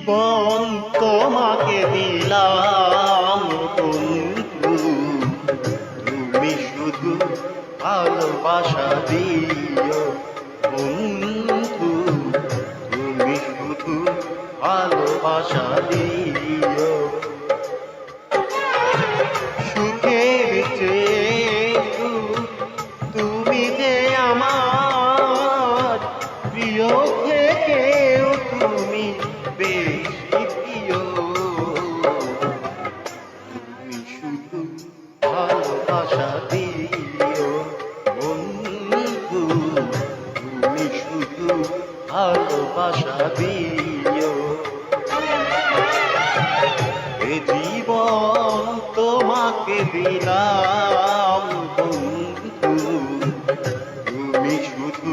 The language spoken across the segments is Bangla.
জীবন তোমাকে দিলাম তুমি শুধু ভালোবাসা দিও বন্ধু। বেশি প্রিয় তুমি শুধু ভালোবাসা দিও। তোমাকে তুমি শুধু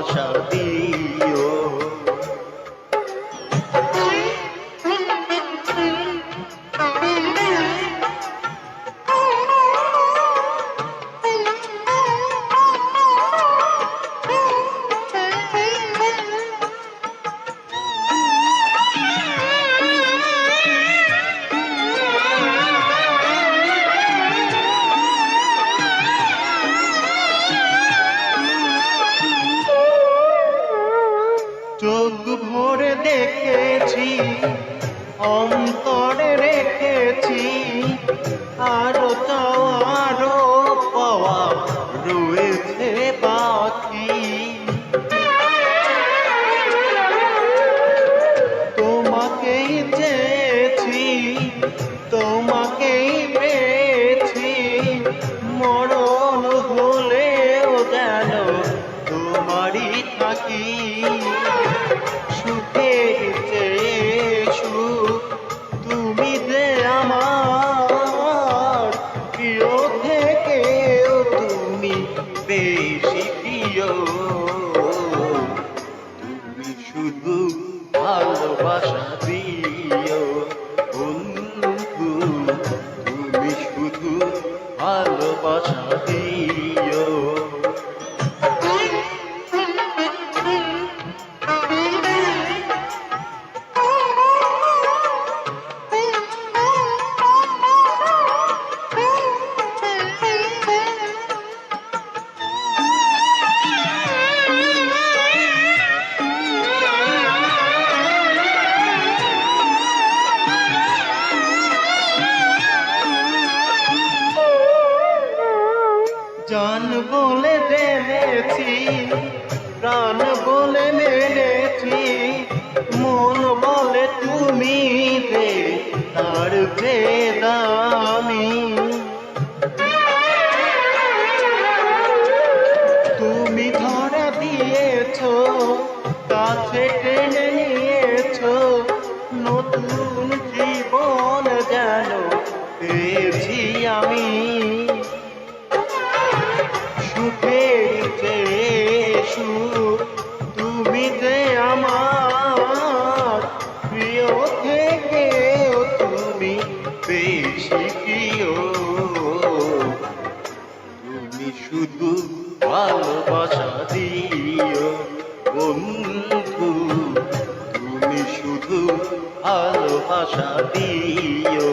ভালোবাসা দিও ভরে দেখেছি অন্তরে রেখেছি আরও বেশি প্রিয়। তুমি শুধু ভালোবাসা দিও। জান বলে জেনেছি, প্রাণ বলে মেনেছি মন বলে তুমি যে তার যে দামি তুমি ধরা দিয়েছ, কাছে টেনে নিয়েছ, নতুন জীবন যেন পেয়েছি আমি। চেয়ে সুখ তুমি যে আমার প্রিয় থেকেও তুমি বেশি প্রিয়। তুমি শুধু ভালোবাসা দিও বন্ধু, তুমি শুধু ভালোবাসা দিও।